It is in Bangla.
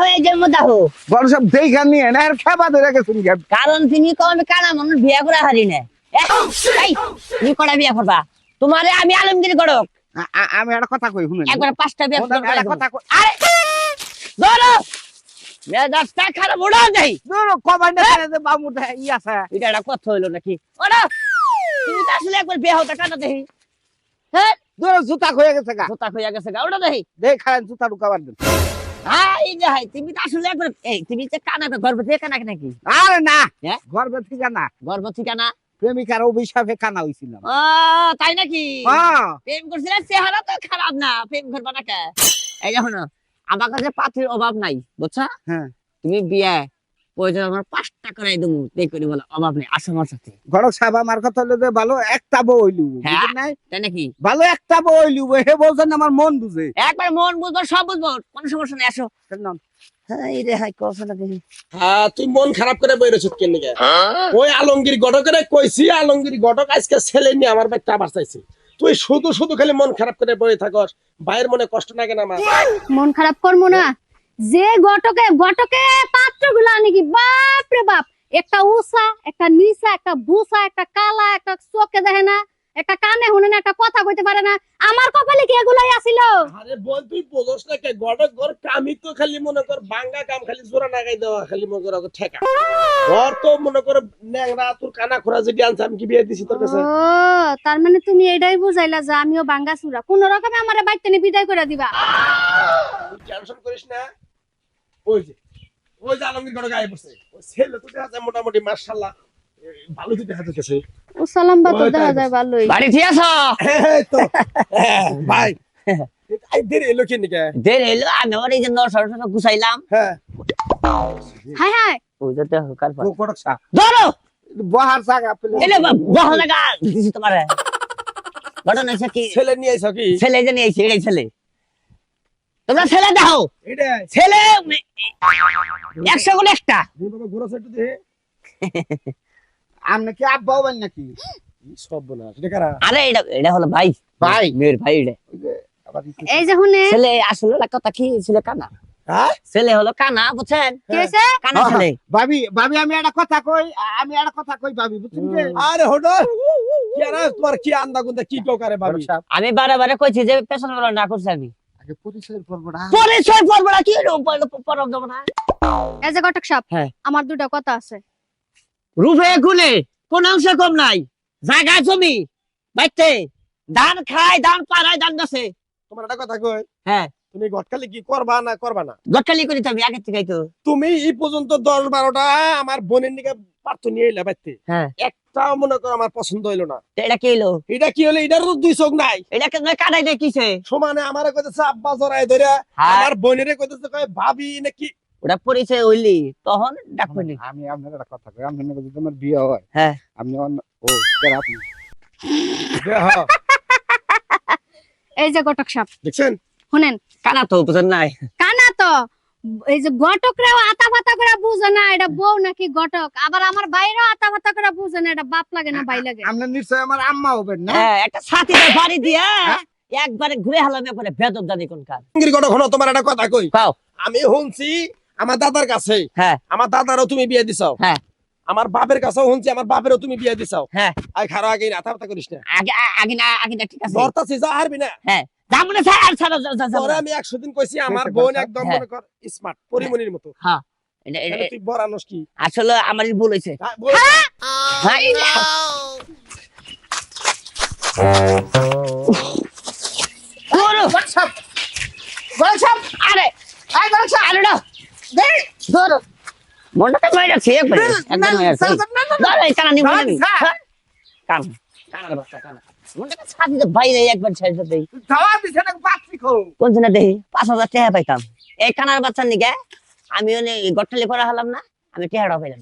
হয়ে যাব দাহ বড় সব দেখা নিয়ে না আর খেবা ধরে গেছেন কারণ তুমি কো আমি কানা মানুষ বিয়া করে হারি না এ, এই, কটা বিয়া করবা? তোমারে আমি আলমগিরি গড়ক। আমি একটা কথা কই শুনেন। একবার পাঁচটা বিয়া। কথা আরে ধরো। মেজাজটা খারাপ না ই আছে। এটা একটা কথা হইল নাকি? ওরা তুমি তো আসলে একবার বিয়া হতে দেহি হ্যাঁ? জুতা হয়ে গেছে গা। জোতা হইয়া গেছে গা। ওটা দেখি দেখ খান জুতা ঢুকাবার দেন। এই যে হাই তুমি তো আসলে একবার এই তুমি যে কানা গর্ভ থেকে কানা নাকি? আরে না হ্যাঁ? গর্বে না। গর্ভ থেকে না? প্রেমিকার অভিশাপে কানা ও তাই নাকি? হ্যাঁ। প্রেম করছিলে চেহারা তো খারাপ না প্রেম করবা না কে? এই দেখো আমার কাছে পাত্রের অভাব নাই বুঝছা? হ্যাঁ। তুমি বিয়ে প্রয়োজন আমার পাঁচটা করাই দেবো। তাই করে বলো অভাব নেই আসো আমার সাথে। ঘরক সাহেব আমার কথা হলো যে ভালো একটা হ্যাঁ। নাই? তাই নাকি? ভালো একটা বইলু হে বলছেন আমার মন বুঝে। একবার মন বুঝব সব বুঝব কোনো সমস্যা নেই আসো। শুনলাম। হ্যাঁ তুই মন খারাপ করে বইরেছ কেন ওই আলমগীর ঘটকের কইছি আলমগীর ঘটক আজকে ছেলে নিয়ে আমার বাচ্চা আবার চাইছে। তুই শুধু শুধু খালি মন খারাপ করে বই থাকস বাইরের মনে কষ্ট লাগে না আমার। মন খারাপ করব না। যে গটকে গটকে পাত্র গুলা নাকি বাপ রে বাপ! একটা উষা একটা নিশা একটা বুসা একটা কালা একটা চোখে দেখে না একটা কানে শুনে না একটা কথা কইতে পারে না। আমার কপালে কি এগুলাই আসিল আরে বোন তুই বোঝস না কে? ঘর কামি তো খালি মনে কর বাঙ্গা কাম খালি জোড়া নাগাই দেওয়া খালি মনে কর ঠেকা। ঘর তো মনে কর ন্যাংরা তোর কানা খোরা যদি আনছে আমি কি বিয়ে দিছি তোর কাছে? ও তার মানে তুমি এটাই বুঝাইলা যে আমিও বাঙ্গা চুরা। কোন রকমে আমার বাইতে নিয়ে বিদায় করে দিবা? টেনশন করিস না। ওই যে ওই যে আলমগীর ঘটক আয় বসে ওই ছেলে তো দেখা যায় মোটামুটি মার্শাল্লাহ ভালো তো দেখা যাচ্ছে ও সালাম্বা তো দেখা যায় ভালোই। বাড়ি ঠিক আছো এই তো। হ্যাঁ, ভাই। আই দেরি এলো কি নিকে? দের এলো আমি এই যে নর সরস্বতী গুছাইলাম। হ্যাঁ। Hi hi. ওই যে দেখো কার পর ধরো। বহার জায়গা পেলে। এলে বহল লাগা দিছি তোমারে। ঘটনা কি? ছেলে নিয়ে আইছো কি? ছেলে যে নিয়ে এসে এই ছেলে। তোমরা ছেলে দেখো ছেলে একশো গুণ একটা। বাবা ঘোরা সেটু আপনি কি আব্বা হবেন নাকি? সব বলা আরে এটা এটা হলো ভাই। ভাই। মেয়ের ভাই এটা। ওই যে আবার একটু- এই যে শুনে ছেলে আসলে কথা কি? ছেলে কানা। হ্যাঁ? ছেলে হলো কানা বুঝছেন? কানা হ্যাঁ, ছেলে। ভাবি ভাবি আমি একটা কথা কই আমি একটা কথা কই ভাবি বুঝছেন আরে তোমার কি আন্দা গুন্দা কি ভাবি? আমি বারে বারে কইছি যে পেছন বেলা না করছি আমি। আগে পর্বটা পরিচয় না। কি পরব দেবো না গটক সাপ হ্যাঁ। আমার দুটা কথা আছে। রূপে গুণে কোন অংশে কম নাই। জায়গা জমি বাইতে ধান খায় ধান পাড়ায় ধান গাছে। তোমার একটা কথা কই? হ্যাঁ। তুমি গটকালি কি করবা না করবা না? গটকালি করি তো আমি আগে থেকে তো। তুমি এই পর্যন্ত দশ বারোটা আমার বোনের নিকে পার্থ নিয়ে এলে বাইতে। হ্যাঁ। একটাও মনে করো আমার পছন্দ হইল না। এটা কি হলো এটা কি হলো এটার তো দুই চোখ নাই। এটা কাটাই দেয় কিসে? সমানে আমারে কইতেছে আব্বা জড়াই ধরে হ্যাঁ। আমার বোনেরে কইতেছে কয় ভাবি নাকি? ওটা পরিচয় হইলি তখন ডাকবি আমি আপনার একটা কথা কই আপনি যদি তোমার বিয়ে হয় হ্যাঁ। আপনি ও কেন আপনি। এই যে সাপ। দেখছেন? শুনেন। কানা তো বুঝেন নাই। কানা তো। এই যে গটক আতা ফাতা করে বুঝে না এটা বউ নাকি গটক? আবার আমার বাইরেও আতা ফাতা করে বুঝে না এটা বাপ লাগে না ভাই লাগে। আপনি নিশ্চয় আমার আম্মা হবেন না? হ্যাঁ একটা সাথী বাড়ি দিয়া একবারে ঘুরে হালামে করে বেদব জানি কোন কাজ। গড় হলো তোমার একটা কথা কই? কাও। আমি শুনছি আমার দাদার কাছে হ্যাঁ। আমার দাদারও তুমি বিয়ে দিছাও। হ্যাঁ। আমার বাপের কাছেও শুনছি আমার বাপেরও তুমি বিয়ে দিছাও। হ্যাঁ। আই খারো আগে না থাপতা করিস না। আগে আগে না আগে না ঠিক আছে। ধরতাছি যা হারবি না। হ্যাঁ। যাব না ছাড়া যা- যা- যাব তোরে না। আমি একশো দিন কইছি আমার বোন একদম হ্যাঁ। মনে কর স্মার্ট মতো হ্যাঁ এটা- এটা- তাহলে তুই বড় কি আসলে আমার ভুল হয়েছে হ্যাঁ। হ্যাঁ। আরে। ধরো। মনটা একদম। ধরো, এই কানা হ্যাঁ? কানা, বাচ্চা, কানা। মনটা তো ছাড়ি বাইরে একবার ছেড়ে দে দেই। খাওয়া দিছে না পাচ্ছি খো কোন দিনে দেই? পাঁচ হাজার টাকা পাইতাম এই কানার নিকে আমি গট্টালি করা হলাম না আমি টেহারা পাইলাম